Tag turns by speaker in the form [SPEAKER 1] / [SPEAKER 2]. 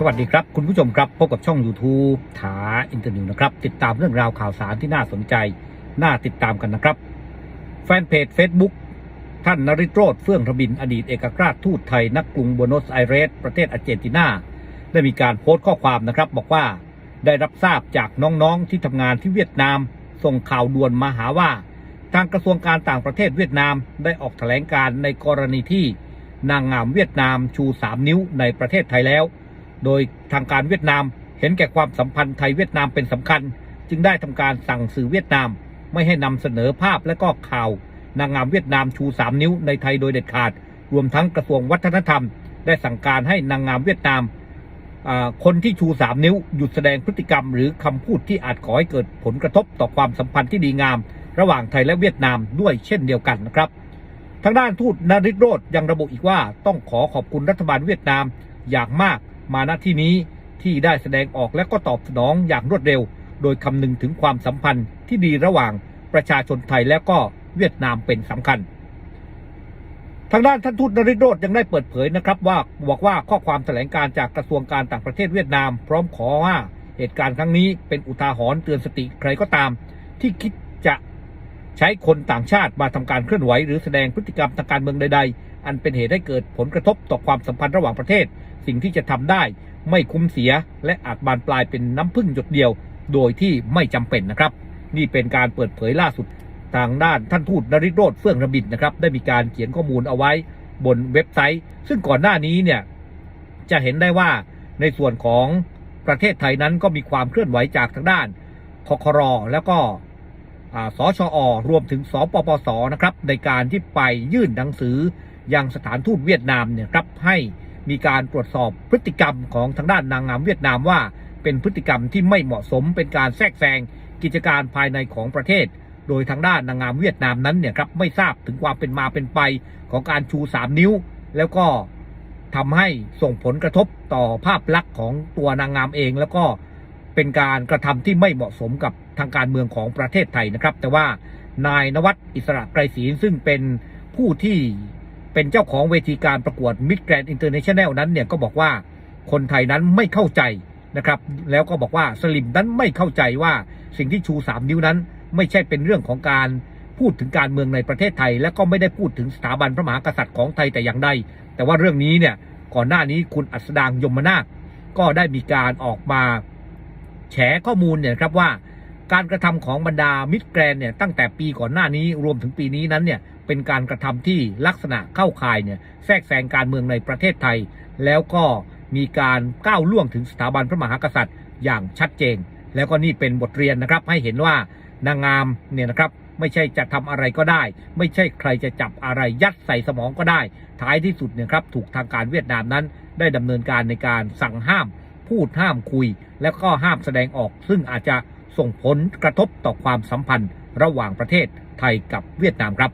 [SPEAKER 1] สวัสดีครับ คุณผู้ชมครับพบกับช่อง YouTube ถาอินเตอร์นิวนะครับ ติดตามเรื่องราวข่าวสารที่น่าสนใจ น่าติดตามกันนะครับ แฟนเพจ Facebook ท่านนริโรธเฟื่องระบินอดีตเอกอัครราชทูตไทยนักกรุงบัวโนสไอเรส ประเทศอาร์เจนตินา ได้มีการโพสต์ข้อความนะครับ บอกว่าได้รับทราบจากน้องๆที่ทำงานที่เวียดนาม ส่งข่าวด่วนมาหาว่า ทางกระทรวงการต่างประเทศเวียดนามได้ออกแถลงการในกรณีที่ นางงามเวียดนามชู 3 นิ้วในประเทศไทยแล้ว โดยทางการเวียดนาม เห็นแก่ความสัมพันธ์ไทยเวียดนามเป็นสำคัญ จึงได้ทำการสั่งสื่อเวียดนาม ไม่ให้นำเสนอภาพและก็ข่าว นางงามเวียดนามชู 3 นิ้วในไทยโดยเด็ดขาด รวมทั้งกระทรวงวัฒนธรรม ได้สั่งการให้นางงามเวียดนามคนที่ชู 3 นิ้ว หยุดแสดงพฤติกรรม หรือคำพูดที่อาจก่อให้เกิดผลกระทบต่อความสัมพันธ์ที่ดีงาม ระหว่างไทยและเวียดนามด้วยเช่นเดียวกันนะครับ ทางด้านทูตนริศโรธยังระบุอีกว่าต้องขอขอบคุณรัฐบาลเวียดนามอย่างมาก มาณที่นี้ที่ได้แสดงออกและก็ตอบสนองอย่างรวดเร็ว โดยคำนึงถึงความสัมพันธ์ที่ดีระหว่างประชาชนไทยและก็เวียดนามเป็นสำคัญ ทางด้านท่านทูตนริโรธยังได้เปิดเผยนะครับว่าบอกว่าข้อความแถลงการจากกระทรวงการต่างประเทศเวียดนาม พร้อมขอว่าเหตุการณ์ครั้งนี้เป็นอุทาหรณ์เตือนสติใครก็ตาม ที่คิดจะใช้คนต่างชาติมาทำการเคลื่อนไหว หรือแสดงพฤติกรรมทางการเมืองใด ๆ อันเป็นเหตุให้เกิดผลกระทบต่อความสัมพันธ์ระหว่างประเทศ สิ่งที่จะทำได้ ไม่คุ้มเสีย และอาจบานปลายเป็นน้ำพึ่งหยดเดียว โดยที่ไม่จำเป็นนะครับ นี่เป็นการเปิดเผยล่าสุดทางด้านท่านทูตนริโรธเฟื่องระบินนะครับได้มีการเขียนข้อมูลเอาไว้บนเว็บไซต์ ซึ่งก่อนหน้านี้เนี่ยจะเห็นได้ว่าในส่วนของประเทศไทยนั้นก็มีความเคลื่อนไหวจากทางด้านคครแล้วก็อ่าสชอรวมถึงสปปสนะครับในการที่ไปยื่นหนังสือยังสถานทูตเวียดนามเนี่ยครับให้ มีการตรวจสอบพฤติกรรมของทางด้านนางงามเวียดนามว่า เป็นพฤติกรรมที่ไม่เหมาะสมเป็นการแทรกแซงกิจการภายในของประเทศ โดยทางด้านนางงามเวียดนามนั้นเนี่ยครับไม่ทราบถึงความเป็นมาเป็นไปของการชู 3 นิ้ว แล้วก็ทำให้ส่งผลกระทบต่อภาพลักษณ์ของตัวนางงามเอง แล้วก็เป็นการกระทำที่ไม่เหมาะสมกับทางการเมืองของประเทศไทยนะครับ แต่ว่านายนวัดอิสระไกรศรีซึ่งเป็นผู้ที่ เป็นเจ้าของเวทีการประกวด Mid Grand International นั้นเนี่ยก็บอกว่าคนไทยนั้นไม่เข้าใจนะครับ แล้วก็บอกว่าสลิมนั้นไม่เข้าใจว่าสิ่งที่ชู 3 นิ้วนั้น ไม่ใช่เป็นเรื่องของการพูดถึงการเมืองในประเทศไทย และก็ไม่ได้พูดถึงสถาบันพระมหากษัตริย์ของไทยแต่อย่างใดแต่ว่าเรื่องนี้เนี่ยก่อนหน้านี้คุณอัสดางยมนาคก็ได้มีการออกมาแฉข้อมูลเนี่ยครับว่า การกระทำของบรรดามิตรแกรนเนี่ยตั้งแต่ปีก่อนหน้านี้รวมถึงปีนี้นั้นเนี่ยเป็นการกระทำที่ลักษณะเข้าข่ายเนี่ยแทรกแซงการเมืองในประเทศไทย แล้วก็มีการก้าวล่วงถึงสถาบันพระมหากษัตริย์อย่างชัดเจน แล้วก็นี่เป็นบทเรียนนะครับให้เห็นว่านางงามเนี่ยนะครับไม่ใช่จะทำอะไรก็ได้ ไม่ใช่ใครจะจับอะไรยัดใส่สมองก็ได้ ท้ายที่สุดเนี่ยครับถูกทางการเวียดนามนั้น ได้ดำเนินการในการสั่งห้าม พูดห้ามคุย แล้วก็ห้ามแสดงออก ซึ่งอาจจะ ส่งผลกระทบต่อความสัมพันธ์ระหว่างประเทศไทยกับเวียดนามครับ